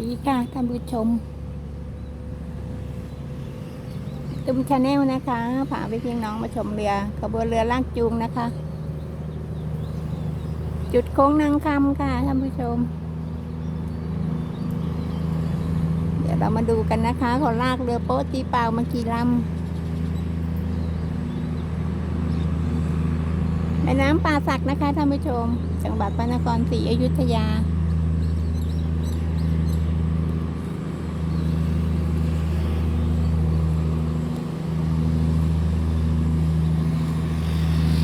ดีค่ะท่านผู้ชม ตุ้มชาแนลนะคะพาไปพี่น้องมาชมเรือขบวนเรือลากจูงนะคะ จุดโค้งนางคำค่ะท่านผู้ชม เดี๋ยวเรามาดูกันนะคะเขาลากเรือโป๊ะตีเปล่ามากี่ลำแม่น้ำป่าสักนะคะท่านผู้ชม จังหวัดพระนครศรีอยุธยา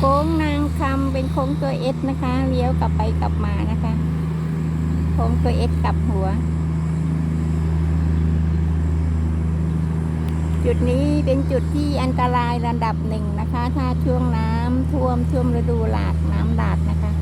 โค้งนางคำเป็นโค้งตัวเอสนะคะเลี้ยวกลับไปกลับมานะคะโค้งตัวเอสกลับหัว จุดนี้เป็นจุดที่อันตรายระดับหนึ่งนะคะ ถ้าช่วงน้ำท่วมช่วงฤดูหลากน้ำหลากนะคะ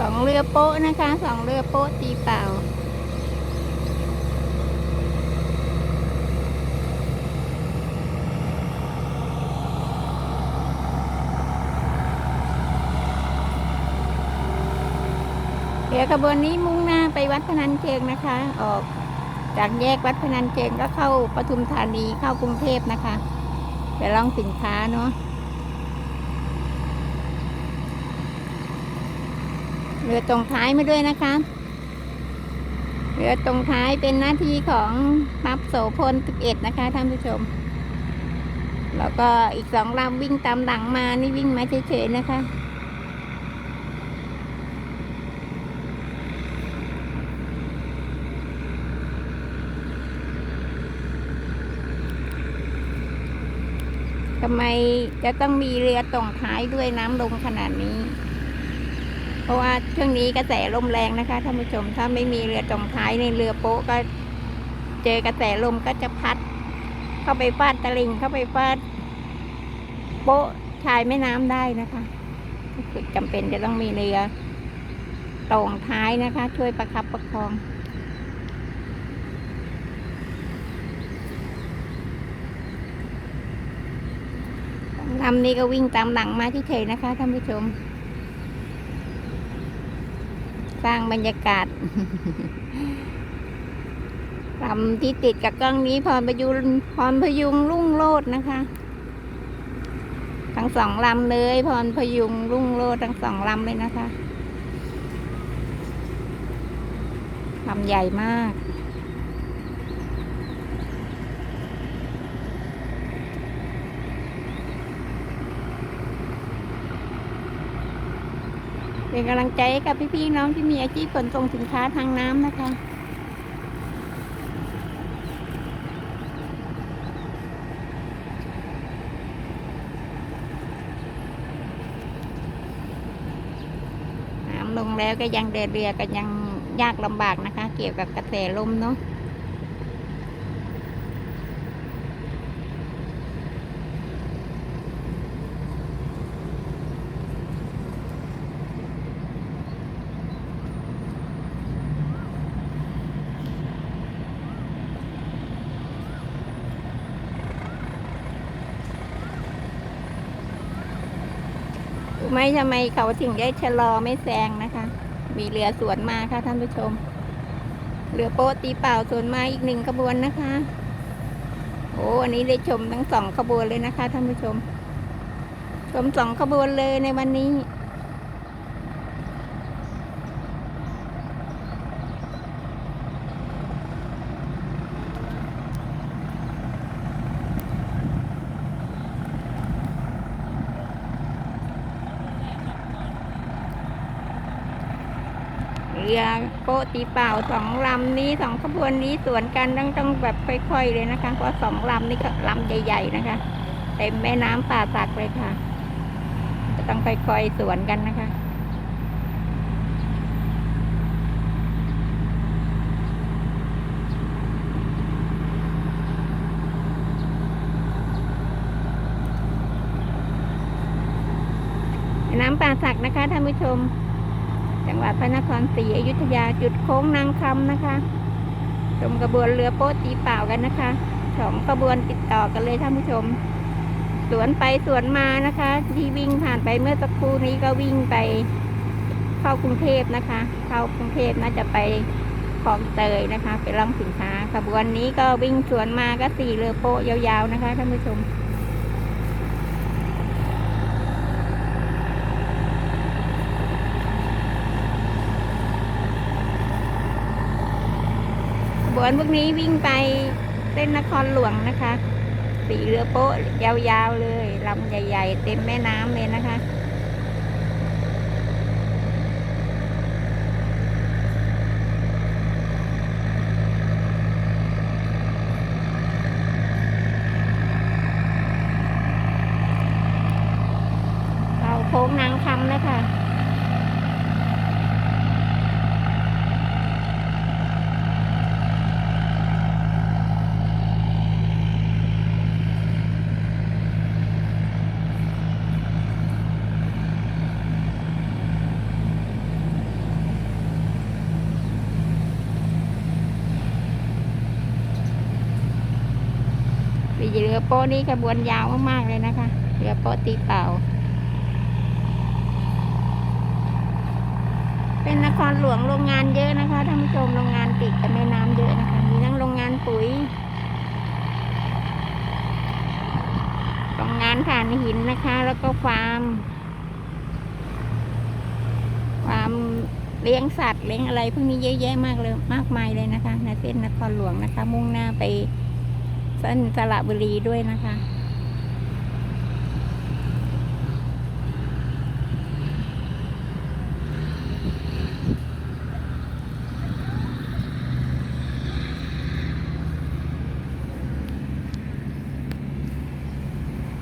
สอง เรือโป๊ะนะคะสองเรือโป๊ะตีเป่าเรือขบวนนี้มุ่งหน้าไปวัดพนัญเชิงนะคะ ออกจากแยกวัดพนัญเชิงก็เข้าปทุมธานีเข้ากรุงเทพนะคะ ไปล่องสินค้าเนาะ รือตรงท้ายมาด้วยนะคะเรือตรงท้ายเป็นหน้าที่ของนับโสพล11นะคะท่านผู้ชม แล้วก็อีกสองลำวิ่งตามหลังมานี่วิ่งมาเฉยๆนะคะทำไมจะต้องมีเรือตรงท้ายด้วยน้ำลงขนาดนี้ ราะว่าช่วงนี้กระแสลมแรงนะคะท่านผู้ชมถ้าไม่มีเรือตรงท้ายในเรือโป๊ะก็เจอกระแสลมก็จะพัด เข้าไปฟาดตะลิงเข้าไปฟาดโป๊ะชายแม่น้ำได้นะคะก็คือจำเป็นจะต้องมีเรือตรงท้ายนะคะ ช่วยประคับประคองลำนี้ก็วิ่งตามหลังมาที่เฉยๆนะคะท่านผู้ชม สร้างบรรยากาศลำที่ติดกับกล้องนี้พรพยุงพรพยุงรุ่งโรจน์นะคะ ทั้งสองลำเลยพรพยุงรุ่งโรจน์ทั้งสองลำเลยนะคะลำใหญ่มาก เป็นกำลังใจกับพี่ๆน้องที่มีอาชีพขนส่งสินค้าทางน้ำนะคะน้ำลงแล้วก็ยังเดินเรือก็ยังยากลำบากนะคะ เกี่ยวกับกระแสลมเนาะ ไม่ทำไมเขาถึงได้ชะลอไม่แซงนะคะ มีเรือสวนมาค่ะท่านผู้ชม เรือโป๊ตีเปล่าสวนมาอีกหนึ่งขบวนนะคะโอ้อันนี้ได้ชมทั้งสองขบวนเลยนะคะท่านผู้ชม ชมสองขบวนเลยในวันนี้ เรือโป๊ะตีเปล่าสองลำนี้สองขบวนนี้สวนกันต้องต้องแบบค่อย ๆ เลยนะคะ เพราะสองลำนี้ก็ลำใหญ่ ๆ นะคะเต็มแม่น้ำป่าสักเลยค่ะจะต้องค่อยๆสวนกันนะคะน้ำป่าสักนะคะท่านผู้ชม จังหวัดพระนครศรีอยุธยาจุดโค้งนางคำนะคะ ชมกระบวนเรือโป๊ตีเปล่ากันนะคะสองกระบวนติดต่อกันเลยท่านผู้ชม สวนไปสวนมานะคะ ที่วิ่งผ่านไปเมื่อสักครู่นี้ก็วิ่งไปเข้ากรุงเทพนะคะ เข้ากรุงเทพน่าจะไปคลองเตยนะคะ ไปล่องสินค้าขบวนนี้ก็วิ่งสวนมาก็สี่เรือโป๊ยาวๆนะคะท่านผู้ชม วนพวกนี้วิ่งไปเส้นนครหลวงนะคะ สีเรือโป๊ะยาวๆเลยลำใหญ่ ๆ เต็มแม่น้ำเลยนะคะ เราโค้งนางคำแล้วค่ะ สี เรือโป๊นี่ขบวนยาวมากๆเลยนะคะ เรือโป๊ตีเป่า เป็นนครหลวงโรงงานเยอะนะคะท่านผู้ชมโรงงานติดกับแม่น้ำเยอะนะคะ มีทั้งโรงงานปุ๋ยโรงงานถ่านหินนะคะ แล้วก็ฟาร์มฟาร์มเลี้ยงสัตว์เลี้ยงอะไรพวกนี้เยอะแยะมากเลยมากมายเลยนะคะในเส้นนครหลวงนะคะ มุ่งหน้าไป นสระบุรีด้วยนะคะ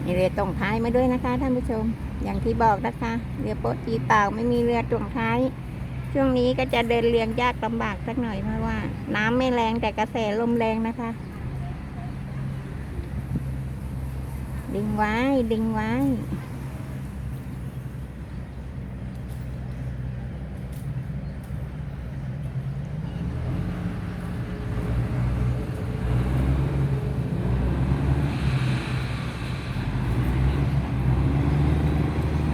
มีเรือตรงท้ายมาด้วยนะคะท่านผู้ชม อย่างที่บอกนะคะ เรือโป๊ะจีเปล่าไม่มีเรือตรงท้าย ช่วงนี้ก็จะเดินเรียงยากลำบากสักหน่อยเพราะว่า น้ำไม่แรงแต่กระแสลมแรงนะคะ ดึงไว้ ดึงไว้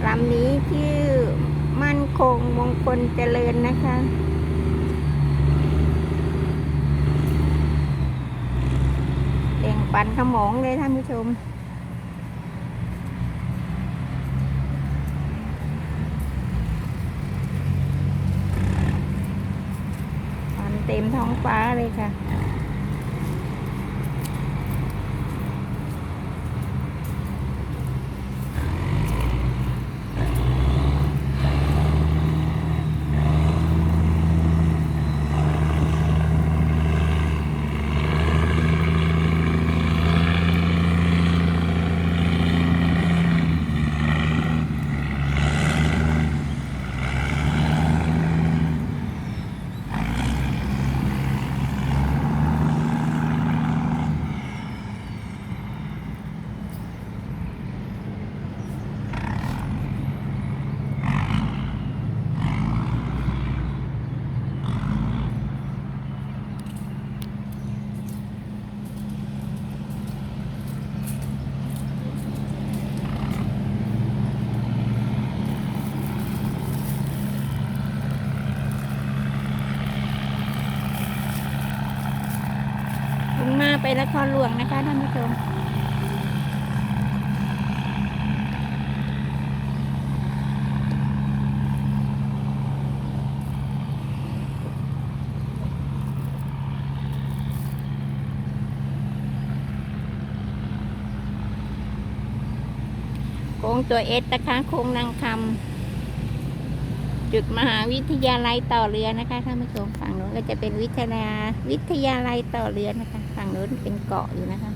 ลำนี้ชื่อมั่นคงมงคลเจริญนะคะเต่งปันขโมงเลยท่านผู้ชม ปันเต็ มท้องฟ้าเลยค่ะ ไปนครหลวงนะคะท่านผู้ชมโค้งตัวเอสนะคะโค้งนางคำ จุดมหาวิทยาลัยต่อเรือนะคะท่านผู้ชมฝั่งนู้นก็จะเป็นวิทยาวิทยาลัยต่อเรือนะคะ ฝั่งนู้นเป็นเกาะอยู่นะคะ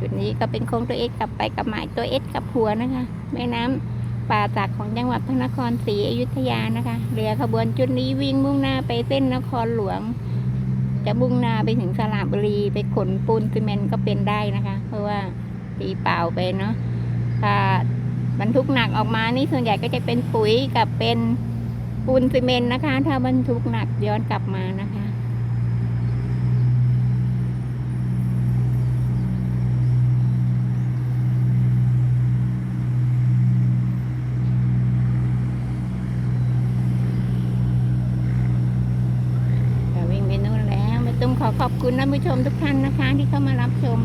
จุดนี้ก็เป็นโค้งตัวเอสกลับไปกับหมายตัวเอสกับหัวนะคะ แม่น้ำป่าสักของจังหวัดพระนครศรีอยุธยานะคะ เรือขบวนจุดนี้วิ่งมุ่งหน้าไปเส้นนครหลวง จะมุ่งหน้าไปถึงสระบุรีไปขนปูนซีเมนต์ก็เป็นได้นะคะ เพราะว่าตีเปล่าไปเนาะถ้า บรรทุกหนักออกมานี่ส่วนใหญ่ก็จะเป็นปุ๋ยกับเป็นปูนซีเมนต์นะคะ ถ้าบรรทุกหนักย้อนกลับมานะคะค่วิ่งไปนู่นแล้วม่ต้องขอขอบคุณท่านผู้ชมทุกท่านนะคะ ที่เข้ามารับชม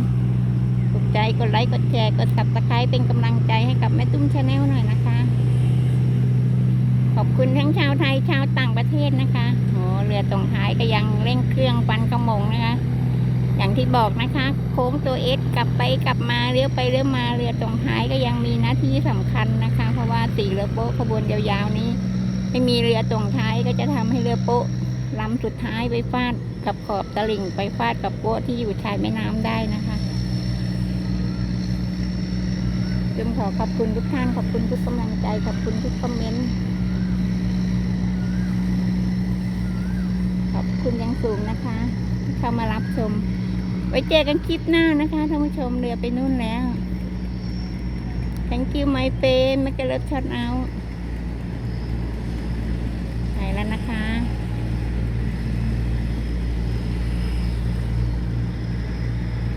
ใจกดไลค์กดแชร์กดสับตะไคร้เป็นกำลังใจให้กับแม่ตุ้มชาแนลหน่อยนะคะ ขอบคุณทั้งชาวไทยชาวต่างประเทศนะคะโอ้เรือตรงท้ายก็ยังเร่งเครื่องปันกระมงนะคะ อย่างที่บอกนะคะ โค้งตัวเอสกลับไปกลับมาเลี้ยวไปเลี้ยวมาเรือตรงท้ายก็ยังมีหน้าที่สำคัญนะคะ เพราะว่าสี่เรือโป๊ะขบวนยาวๆนี้ ไม่มีเรือตรงท้ายก็จะทำให้เรือโป๊ะลำสุดท้ายไปฟาดกับขอบตลิ่งไปฟาดกับโป๊ะที่อยู่ชายแม่น้ำได้นะคะ จึงขอขอบคุณทุกท่านขอบคุณทุกกำลังใจขอบคุณทุกคอมเมนต์ขอบคุณอยังสูงนะคะที่เข้ามารับชม ไว้เจอกันคลิปหน้านะคะท่านผู้ชมเรือไปนู่นแล้ว thank you my friend ไม่เกลิฟช็อตเอาไปแล้วนะคะ